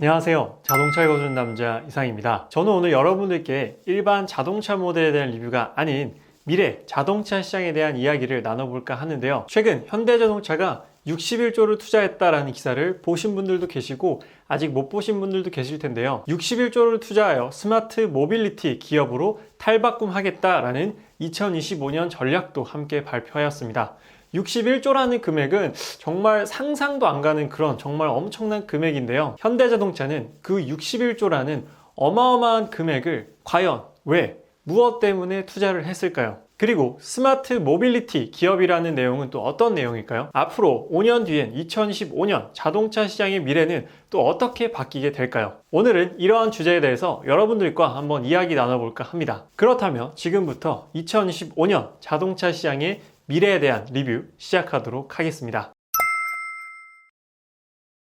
안녕하세요. 자동차 읽어주는 남자 이상입니다. 저는 오늘 여러분들께 일반 자동차 모델에 대한 리뷰가 아닌 미래 자동차 시장에 대한 이야기를 나눠볼까 하는데요. 최근 현대자동차가 61조를 투자했다라는 기사를 보신 분들도 계시고 아직 못 보신 분들도 계실 텐데요. 61조를 투자하여 스마트 모빌리티 기업으로 탈바꿈하겠다라는 2025년 전략도 함께 발표하였습니다. 61조라는 금액은 정말 상상도 안 가는 그런 정말 엄청난 금액인데요. 현대자동차는 그 61조라는 어마어마한 금액을 과연 왜, 무엇 때문에 투자를 했을까요? 그리고 스마트 모빌리티 기업이라는 내용은 또 어떤 내용일까요? 앞으로 5년 뒤엔 2025년 자동차 시장의 미래는 또 어떻게 바뀌게 될까요? 오늘은 이러한 주제에 대해서 여러분들과 한번 이야기 나눠볼까 합니다. 그렇다면 지금부터 2025년 자동차 시장의 미래에 대한 리뷰 시작하도록 하겠습니다.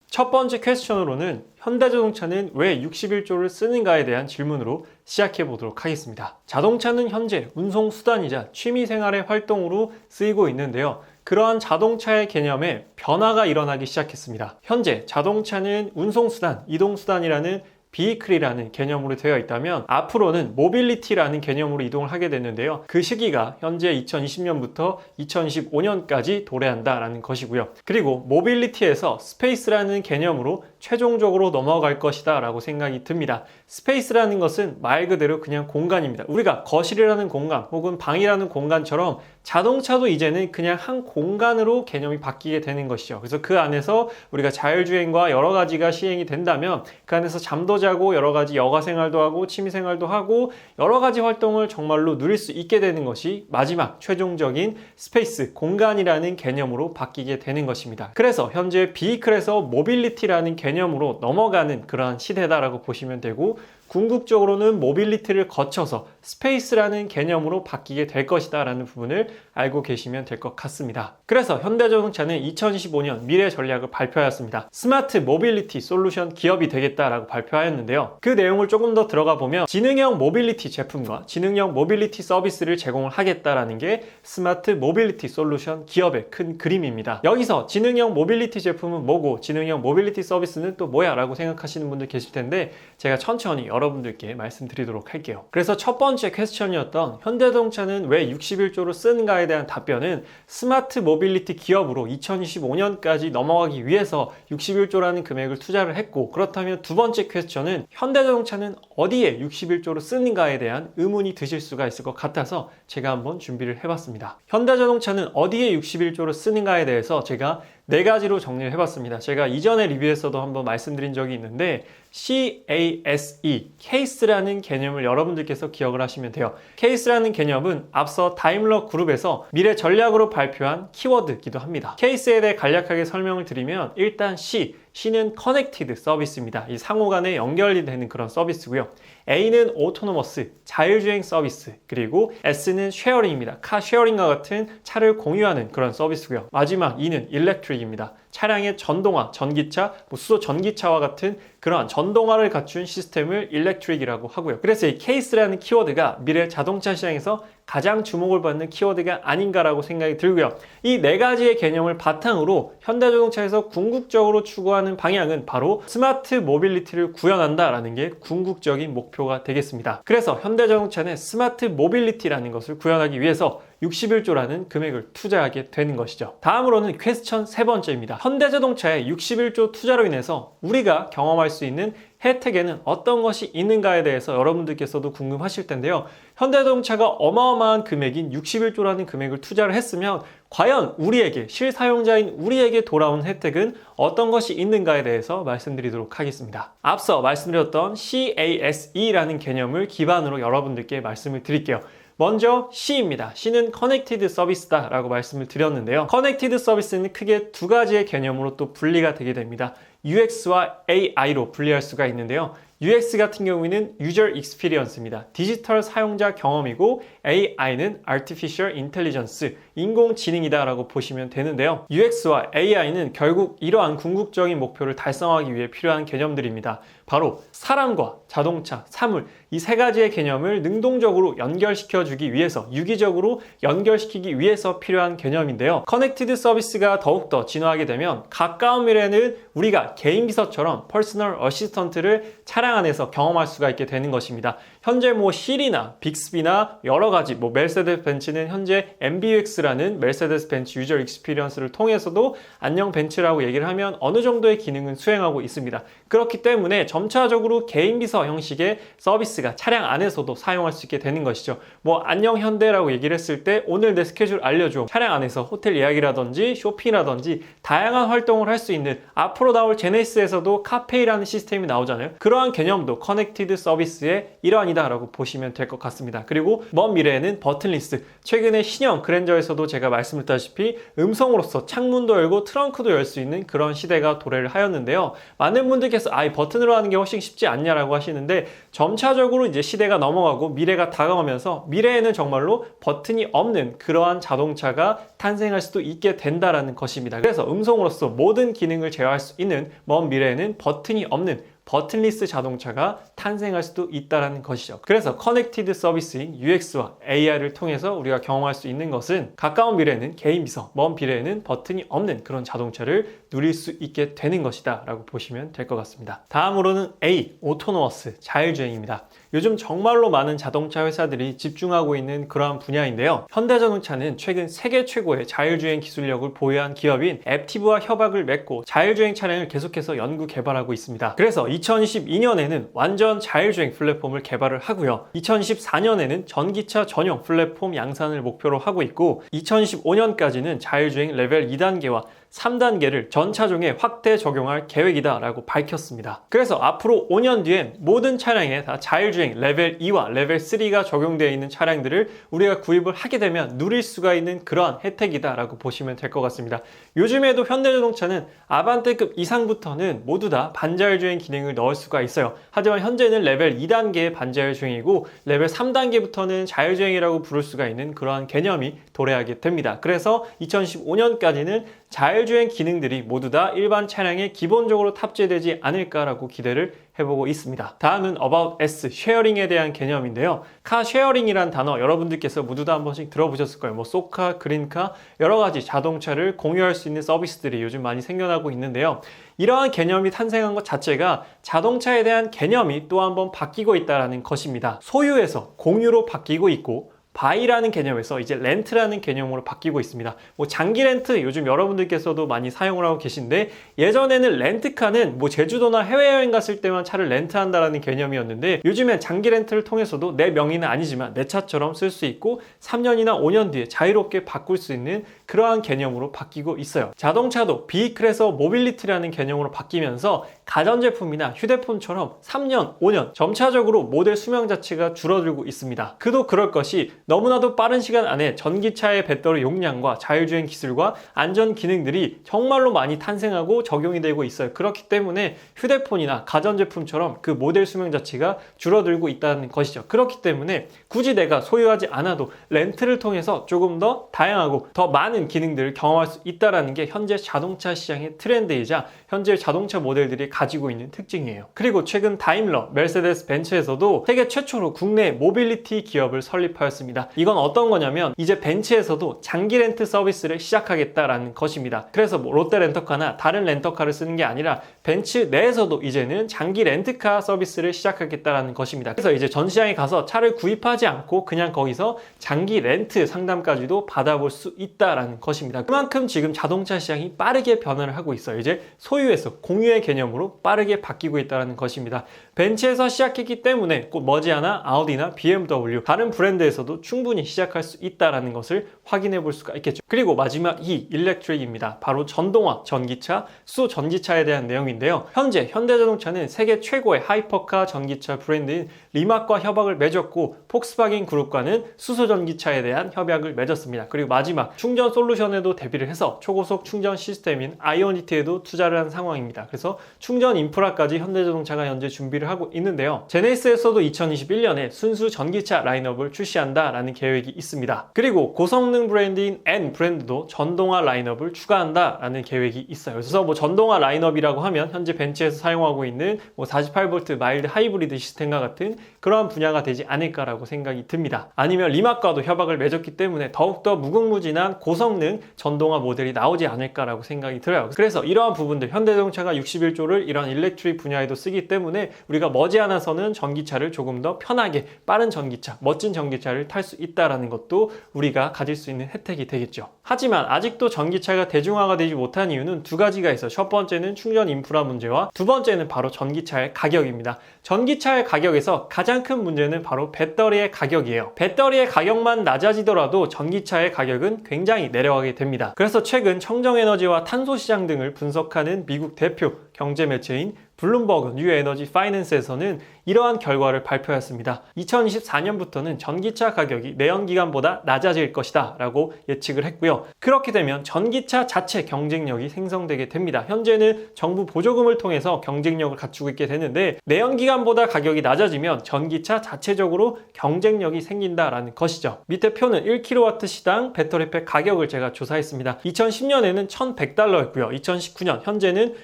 첫 번째 퀘스천으로는 현대자동차는 왜 61조를 쓰는가에 대한 질문으로 시작해 보도록 하겠습니다. 자동차는 현재 운송 수단이자 취미 생활의 활동으로 쓰이고 있는데요. 그러한 자동차의 개념에 변화가 일어나기 시작했습니다. 현재 자동차는 운송 수단, 이동 수단이라는 비이클이라는 개념으로 되어 있다면 앞으로는 모빌리티라는 개념으로 이동을 하게 됐는데요. 그 시기가 현재 2020년부터 2025년까지 도래한다라는 것이고요. 그리고 모빌리티에서 스페이스라는 개념으로 최종적으로 넘어갈 것이다 라고 생각이 듭니다. 스페이스라는 것은 말 그대로 그냥 공간입니다. 우리가 거실이라는 공간 혹은 방이라는 공간처럼 자동차도 이제는 그냥 한 공간으로 개념이 바뀌게 되는 것이죠. 그래서 그 안에서 우리가 자율주행과 여러 가지가 시행이 된다면 그 안에서 잠도 자고 여러 가지 여가 생활도 하고 취미 생활도 하고 여러 가지 활동을 정말로 누릴 수 있게 되는 것이 마지막 최종적인 스페이스 공간이라는 개념으로 바뀌게 되는 것입니다. 그래서 현재 비이클에서 모빌리티라는 개념으로 넘어가는 그러한 시대다라고 보시면 되고 궁극적으로는 모빌리티를 거쳐서 스페이스라는 개념으로 바뀌게 될 것이다 라는 부분을 알고 계시면 될 것 같습니다. 그래서 현대자동차는 2025년 미래 전략을 발표하였습니다. 스마트 모빌리티 솔루션 기업이 되겠다라고 발표하였는데요. 그 내용을 조금 더 들어가 보면 지능형 모빌리티 제품과 지능형 모빌리티 서비스를 제공을 하겠다라는 게 스마트 모빌리티 솔루션 기업의 큰 그림입니다. 여기서 지능형 모빌리티 제품은 뭐고 지능형 모빌리티 서비스는 또 뭐야 라고 생각하시는 분들 계실 텐데 제가 천천히 여러 분들께 말씀드리도록 할게요. 그래서 첫 번째 퀘스천이었던 현대자동차는 왜 61조를 쓰는가에 대한 답변은 스마트 모빌리티 기업으로 2025년까지 넘어가기 위해서 61조라는 금액을 투자를 했고 그렇다면 두 번째 퀘스천은 현대자동차는 어디에 61조를 쓰는가에 대한 의문이 드실 수가 있을 것 같아서 제가 한번 준비를 해봤습니다. 현대자동차는 어디에 61조를 쓰는가에 대해서 제가 네 가지로 정리를 해봤습니다. 제가 이전에 리뷰에서도 한번 말씀드린 적이 있는데 CASE, 케이스라는 개념을 여러분들께서 기억을 하시면 돼요. 케이스라는 개념은 앞서 다임러 그룹에서 미래 전략으로 발표한 키워드이기도 합니다. 케이스에 대해 간략하게 설명을 드리면 일단 C, C는 커넥티드 서비스입니다. 이 상호 간에 연결이 되는 그런 서비스고요. A는 오토노머스, 자율주행 서비스, 그리고 S는 쉐어링입니다. 카 쉐어링과 같은 차를 공유하는 그런 서비스고요. 마지막 E는 일렉트릭입니다. 차량의 전동화, 전기차, 뭐 수소 전기차와 같은 그러한 전동화를 갖춘 시스템을 일렉트릭이라고 하고요. 그래서 이 케이스라는 키워드가 미래 자동차 시장에서 가장 주목을 받는 키워드가 아닌가라고 생각이 들고요. 이 네 가지의 개념을 바탕으로 현대자동차에서 궁극적으로 추구하는 방향은 바로 스마트 모빌리티를 구현한다라는 게 궁극적인 목표가 되겠습니다. 그래서 현대자동차는 스마트 모빌리티라는 것을 구현하기 위해서 61조라는 금액을 투자하게 되는 것이죠. 다음으로는 퀘스천 세 번째입니다. 현대자동차의 61조 투자로 인해서 우리가 경험할 수 있는 혜택에는 어떤 것이 있는가에 대해서 여러분들께서도 궁금하실 텐데요. 현대자동차가 어마어마한 금액인 61조라는 금액을 투자를 했으면 과연 우리에게 실사용자인 우리에게 돌아온 혜택은 어떤 것이 있는가에 대해서 말씀드리도록 하겠습니다. 앞서 말씀드렸던 CASE라는 개념을 기반으로 여러분들께 말씀을 드릴게요. 먼저 C입니다. C는 커넥티드 서비스다 라고 말씀을 드렸는데요. 커넥티드 서비스는 크게 두 가지의 개념으로 또 분리가 되게 됩니다. UX와 AI로 분리할 수가 있는데요. UX 같은 경우에는 User Experience입니다. 디지털 사용자 경험이고 AI는 Artificial Intelligence, 인공지능이다라고 보시면 되는데요. UX와 AI는 결국 이러한 궁극적인 목표를 달성하기 위해 필요한 개념들입니다. 바로 사람과 자동차, 사물 이 세 가지의 개념을 능동적으로 연결시켜 주기 위해서 유기적으로 연결시키기 위해서 필요한 개념인데요. 커넥티드 서비스가 더욱더 진화하게 되면 가까운 미래에는 우리가 개인 비서처럼 퍼스널 어시스턴트를 차량 안에서 경험할 수가 있게 되는 것입니다. 현재 뭐 실이나 빅스비나 여러 가지 뭐 멜세데스 벤츠는 현재 MBUX라는 멜세데스 벤츠 유저 익스피리언스를 통해서도 안녕 벤츠라고 얘기를 하면 어느 정도의 기능은 수행하고 있습니다. 그렇기 때문에 점차적으로 개인 비서 형식의 서비스가 차량 안에서도 사용할 수 있게 되는 것이죠. 뭐 안녕 현대라고 얘기를 했을 때 오늘 내 스케줄 알려줘. 차량 안에서 호텔 예약이라든지 쇼핑이라든지 다양한 활동을 할 수 있는 앞으로 나올 제네시스에서도 카페이라는 시스템이 나오잖아요. 그러한 개념도 커넥티드 서비스의 일환이다라고 보시면 될 것 같습니다. 그리고 먼 미래에는 버튼리스. 최근에 신형 그랜저에서도 제가 말씀드렸다시피 음성으로서 창문도 열고 트렁크도 열 수 있는 그런 시대가 도래를 하였는데요. 많은 분들께서 아이 버튼으로 하는 게 훨씬 쉽지 않냐라고 하시는데 점차적으로 이제 시대가 넘어가고 미래가 다가오면서 미래에는 정말로 버튼이 없는 그러한 자동차가 탄생할 수도 있게 된다라는 것입니다. 그래서 음성으로서 모든 기능을 제어할 수 있는 먼 미래에는 버튼이 없는 버튼리스 자동차가 탄생할 수도 있다는 것이죠. 그래서 커넥티드 서비스인 UX와 AI를 통해서 우리가 경험할 수 있는 것은 가까운 미래에는 개인 비서, 먼 미래에는 버튼이 없는 그런 자동차를 누릴 수 있게 되는 것이다 라고 보시면 될 것 같습니다. 다음으로는 A, 오토노머스, 자율주행입니다. 요즘 정말로 많은 자동차 회사들이 집중하고 있는 그러한 분야인데요. 현대자동차는 최근 세계 최고의 자율주행 기술력을 보유한 기업인 앱티브와 협약을 맺고 자율주행 차량을 계속해서 연구 개발하고 있습니다. 그래서 2022년에는 완전 자율주행 플랫폼을 개발을 하고요. 2024년에는 전기차 전용 플랫폼 양산을 목표로 하고 있고 2025년까지는 자율주행 레벨 2단계와 3단계를 전 차종에 확대 적용할 계획이다라고 밝혔습니다. 그래서 앞으로 5년 뒤엔 모든 차량에 다 자율주행 레벨 2와 레벨 3가 적용되어 있는 차량들을 우리가 구입을 하게 되면 누릴 수가 있는 그러한 혜택이다라고 보시면 될 것 같습니다. 요즘에도 현대자동차는 아반떼급 이상부터는 모두 다 반자율주행 기능을 넣을 수가 있어요. 하지만 현재는 레벨 2단계의 반자율주행이고 레벨 3단계부터는 자율주행이라고 부를 수가 있는 그러한 개념이 도래하게 됩니다. 그래서 2015년까지는 자율주행 기능들이 모두 다 일반 차량에 기본적으로 탑재되지 않을까라고 기대를 해보고 있습니다. 다음은 About S, 쉐어링에 대한 개념인데요. 카 쉐어링이란 단어 여러분들께서 모두 다 한 번씩 들어보셨을 거예요. 뭐 소카, 그린카 여러 가지 자동차를 공유할 수 있는 서비스들이 요즘 많이 생겨나고 있는데요. 이러한 개념이 탄생한 것 자체가 자동차에 대한 개념이 또 한 번 바뀌고 있다는 것입니다. 소유에서 공유로 바뀌고 있고 바이라는 개념에서 이제 렌트라는 개념으로 바뀌고 있습니다. 뭐 장기 렌트 요즘 여러분들께서도 많이 사용을 하고 계신데 예전에는 렌트카는 뭐 제주도나 해외여행 갔을 때만 차를 렌트한다라는 개념이었는데 요즘엔 장기 렌트를 통해서도 내 명의는 아니지만 내 차처럼 쓸 수 있고 3년이나 5년 뒤에 자유롭게 바꿀 수 있는 그러한 개념으로 바뀌고 있어요. 자동차도 비이클에서 모빌리티라는 개념으로 바뀌면서 가전제품이나 휴대폰처럼 3년, 5년 점차적으로 모델 수명 자체가 줄어들고 있습니다. 그도 그럴 것이 너무나도 빠른 시간 안에 전기차의 배터리 용량과 자율주행 기술과 안전 기능들이 정말로 많이 탄생하고 적용이 되고 있어요. 그렇기 때문에 휴대폰이나 가전제품처럼 그 모델 수명 자체가 줄어들고 있다는 것이죠. 그렇기 때문에 굳이 내가 소유하지 않아도 렌트를 통해서 조금 더 다양하고 더 많은 기능들을 경험할 수 있다는 게 현재 자동차 시장의 트렌드이자 현재 자동차 모델들이 가지고 있는 특징이에요. 그리고 최근 다임러, 멜세데스 벤츠에서도 세계 최초로 국내 모빌리티 기업을 설립하였습니다. 이건 어떤 거냐면 이제 벤츠에서도 장기 렌트 서비스를 시작하겠다라는 것입니다. 그래서 뭐 롯데 렌터카나 다른 렌터카를 쓰는 게 아니라 벤츠 내에서도 이제는 장기 렌트카 서비스를 시작하겠다라는 것입니다. 그래서 이제 전시장에 가서 차를 구입하지 않고 그냥 거기서 장기 렌트 상담까지도 받아볼 수 있다라는 것입니다. 그만큼 지금 자동차 시장이 빠르게 변화를 하고 있어요. 이제 소유에서 공유의 개념으로 빠르게 바뀌고 있다는 것입니다. 벤츠에서 시작했기 때문에 꼭 머지않아 아우디나 BMW 다른 브랜드에서도 충분히 시작할 수 있다는 것을 확인해 볼 수가 있겠죠. 그리고 마지막 이 일렉트릭입니다. 바로 전동화, 전기차, 수 전기차에 대한 내용인데요. 현재 현대자동차는 세계 최고의 하이퍼카 전기차 브랜드인 리막과 협약을 맺었고 폭스바겐 그룹과는 수소 전기차에 대한 협약을 맺었습니다. 그리고 마지막 충전 솔루션에도 대비를 해서 초고속 충전 시스템인 아이오니티에도 투자를 한 상황입니다. 그래서 충 충전 인프라까지 현대자동차가 현재 준비를 하고 있는데요. 제네시스에서도 2021년에 순수 전기차 라인업을 출시한다라는 계획이 있습니다. 그리고 고성능 브랜드인 N 브랜드도 전동화 라인업을 추가한다라는 계획이 있어요. 그래서 뭐 전동화 라인업이라고 하면 현재 벤츠에서 사용하고 있는 뭐 48V 마일드 하이브리드 시스템과 같은 그러한 분야가 되지 않을까라고 생각이 듭니다. 아니면 리마과도 협약을 맺었기 때문에 더욱더 무궁무진한 고성능 전동화 모델이 나오지 않을까라고 생각이 들어요. 그래서 이러한 부분들 현대자동차가 61조를 이런 일렉트릭 분야에도 쓰기 때문에 우리가 머지않아서는 전기차를 조금 더 편하게 빠른 전기차, 멋진 전기차를 탈 수 있다라는 것도 우리가 가질 수 있는 혜택이 되겠죠. 하지만 아직도 전기차가 대중화가 되지 못한 이유는 두 가지가 있어요. 첫 번째는 충전 인프라 문제와 두 번째는 바로 전기차의 가격입니다. 전기차의 가격에서 가장 큰 문제는 바로 배터리의 가격이에요. 배터리의 가격만 낮아지더라도 전기차의 가격은 굉장히 내려가게 됩니다. 그래서 최근 청정에너지와 탄소 시장 등을 분석하는 미국 대표 경제 매체인 블룸버그 뉴 에너지 파이낸스에서는 이러한 결과를 발표했습니다. 2024년부터는 전기차 가격이 내연기관보다 낮아질 것이다 라고 예측을 했고요. 그렇게 되면 전기차 자체 경쟁력이 생성되게 됩니다. 현재는 정부 보조금을 통해서 경쟁력을 갖추고 있게 되는데 내연기관보다 가격이 낮아지면 전기차 자체적으로 경쟁력이 생긴다라는 것이죠. 밑에 표는 1kW 시당 배터리팩 가격을 제가 조사했습니다. 2010년에는 1,100달러였고요. 2019년 현재는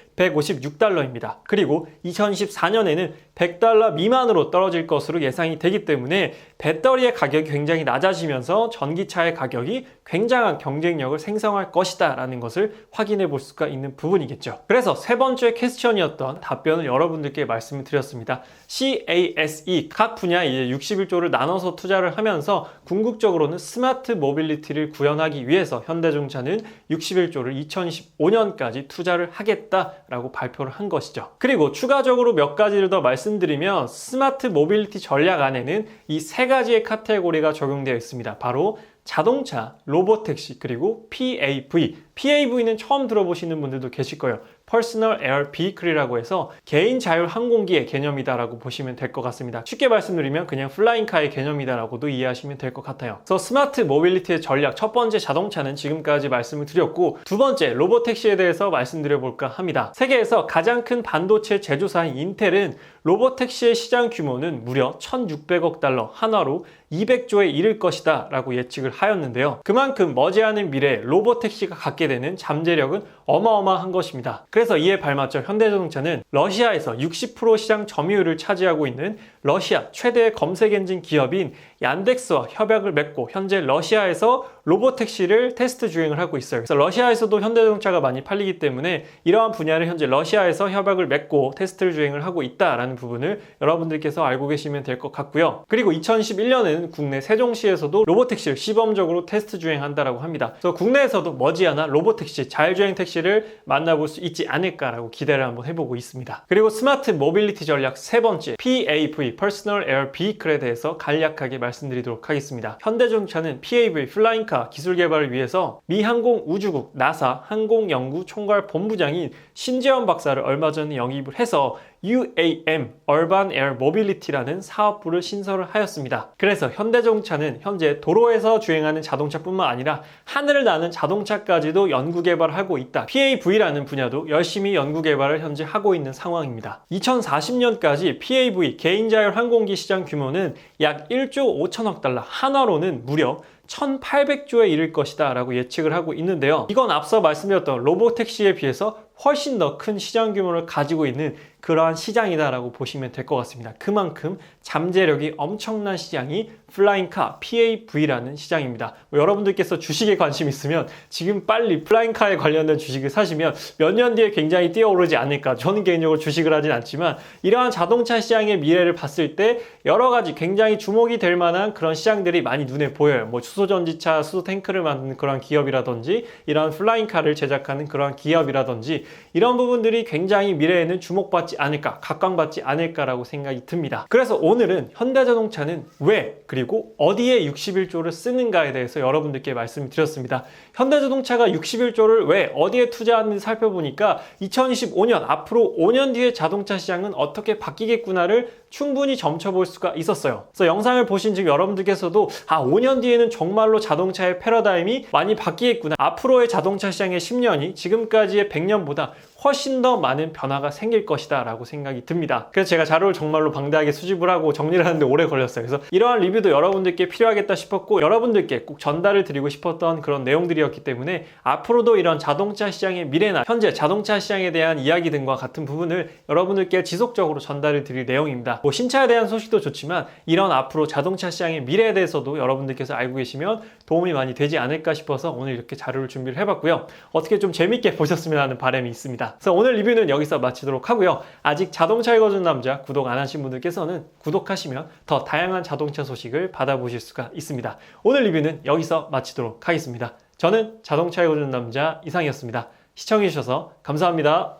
156달러입니다. 그리고 2024년에는 100달러 미만으로 떨어질 것으로 예상이 되기 때문에 배터리의 가격이 굉장히 낮아지면서 전기차의 가격이 굉장한 경쟁력을 생성할 것이다 라는 것을 확인해 볼 수가 있는 부분이겠죠. 그래서 세 번째 퀘스천이었던 답변을 여러분들께 말씀을 드렸습니다. CASE 각 분야에 이제 61조를 나눠서 투자를 하면서 궁극적으로는 스마트 모빌리티를 구현하기 위해서 현대중차는 61조를 2025년까지 투자를 하겠다라고 발표를 한 것이죠. 그리고 추가적으로 몇 가지를 더 말씀드리면 스마트 모빌리티 전략 안에는 이 세 가지의 카테고리가 적용되어 있습니다. 바로 자동차, 로보택시, 그리고 PAV. PAV는 처음 들어보시는 분들도 계실 거예요. Personal Air Vehicle이라고 해서 개인 자율 항공기의 개념이다라고 보시면 될 것 같습니다. 쉽게 말씀드리면 그냥 플라잉카의 개념이다라고도 이해하시면 될 것 같아요. 그래서 스마트 모빌리티의 전략 첫 번째 자동차는 지금까지 말씀을 드렸고 두 번째 로보택시에 대해서 말씀드려 볼까 합니다. 세계에서 가장 큰 반도체 제조사인 인텔은 로보택시의 시장 규모는 무려 1,600억 달러 한화로 200조에 이를 것이다 라고 예측을 하였는데요. 그만큼 머지않은 미래에 로보택시가 갖게 되는 잠재력은 어마어마한 것입니다. 그래서 이에 발맞춰 현대자동차는 러시아에서 60% 시장 점유율을 차지하고 있는 러시아 최대 검색 엔진 기업인 얀덱스와 협약을 맺고 현재 러시아에서 로보택시를 테스트 주행을 하고 있어요. 그래서 러시아에서도 현대자동차가 많이 팔리기 때문에 이러한 분야를 현재 러시아에서 협약을 맺고 테스트를 주행을 하고 있다라는 부분을 여러분들께서 알고 계시면 될 것 같고요. 그리고 2011년에는 국내 세종시에서도 로보택시를 시범적으로 테스트 주행한다라고 합니다. 그래서 국내에서도 머지않아 로보택시, 자율주행 택시를 만나볼 수 있지 않을까라고 기대를 한번 해보고 있습니다. 그리고 스마트 모빌리티 전략 세 번째 PAV, Personal Air Vehicle에 대해서 간략하게 말씀드리도록 하겠습니다. 현대자동차는 PAV, 플라잉카 기술 개발을 위해서 미 항공우주국 나사 항공연구 총괄 본부장인 신재원 박사를 얼마 전에 영입을 해서 UAM, Urban Air Mobility라는 사업부를 신설을 하였습니다. 그래서 현대자동차는 현재 도로에서 주행하는 자동차뿐만 아니라 하늘을 나는 자동차까지도 연구 개발을 하고 있다. PAV라는 분야도 열심히 연구 개발을 현재 하고 있는 상황입니다. 2040년까지 PAV 개인 자율 항공기 시장 규모는 약 1조 5천억 달러, 한화로는 무려 1800조에 이를 것이다 라고 예측을 하고 있는데요. 이건 앞서 말씀드렸던 로보택시에 비해서 훨씬 더 큰 시장 규모를 가지고 있는 그러한 시장이다라고 보시면 될 것 같습니다. 그만큼 잠재력이 엄청난 시장이 플라잉카 PAV라는 시장입니다. 뭐 여러분들께서 주식에 관심 있으면 지금 빨리 플라잉카에 관련된 주식을 사시면 몇 년 뒤에 굉장히 뛰어오르지 않을까. 저는 개인적으로 주식을 하진 않지만 이러한 자동차 시장의 미래를 봤을 때 여러 가지 굉장히 주목이 될 만한 그런 시장들이 많이 눈에 보여요. 뭐 수소전지차, 수소탱크를 만드는 그런 기업이라든지 이러한 플라잉카를 제작하는 그런 기업이라든지 이런 부분들이 굉장히 미래에는 주목받지 않을까, 각광받지 않을까라고 생각이 듭니다. 그래서 오늘은 현대자동차는 왜 그리고 어디에 61조를 쓰는가에 대해서 여러분들께 말씀을 드렸습니다. 현대자동차가 61조를 왜 어디에 투자하는지 살펴보니까 2025년 앞으로 5년 뒤에 자동차 시장은 어떻게 바뀌겠구나를 충분히 점쳐볼 수가 있었어요. 그래서 영상을 보신 지금 여러분들께서도 아 5년 뒤에는 정말로 자동차의 패러다임이 많이 바뀌겠구나. 앞으로의 자동차 시장의 10년이 지금까지의 100년보다 훨씬 더 많은 변화가 생길 것이다 라고 생각이 듭니다. 그래서 제가 자료를 정말로 방대하게 수집을 하고 정리를 하는데 오래 걸렸어요. 그래서 이러한 리뷰도 여러분들께 필요하겠다 싶었고 여러분들께 꼭 전달을 드리고 싶었던 그런 내용들이었기 때문에 앞으로도 이런 자동차 시장의 미래나 현재 자동차 시장에 대한 이야기 등과 같은 부분을 여러분들께 지속적으로 전달을 드릴 내용입니다. 뭐 신차에 대한 소식도 좋지만 이런 앞으로 자동차 시장의 미래에 대해서도 여러분들께서 알고 계시면 도움이 많이 되지 않을까 싶어서 오늘 이렇게 자료를 준비를 해봤고요. 어떻게 좀 재밌게 보셨으면 하는 바람이 그래서 오늘 리뷰는 여기서 마치도록 하고요. 아직 자동차 읽어준 남자 구독 안 하신 분들께서는 구독하시면 더 다양한 자동차 소식을 받아보실 수가 있습니다. 오늘 리뷰는 여기서 마치도록 하겠습니다. 저는 자동차 읽어준 남자 이상이었습니다. 시청해주셔서 감사합니다.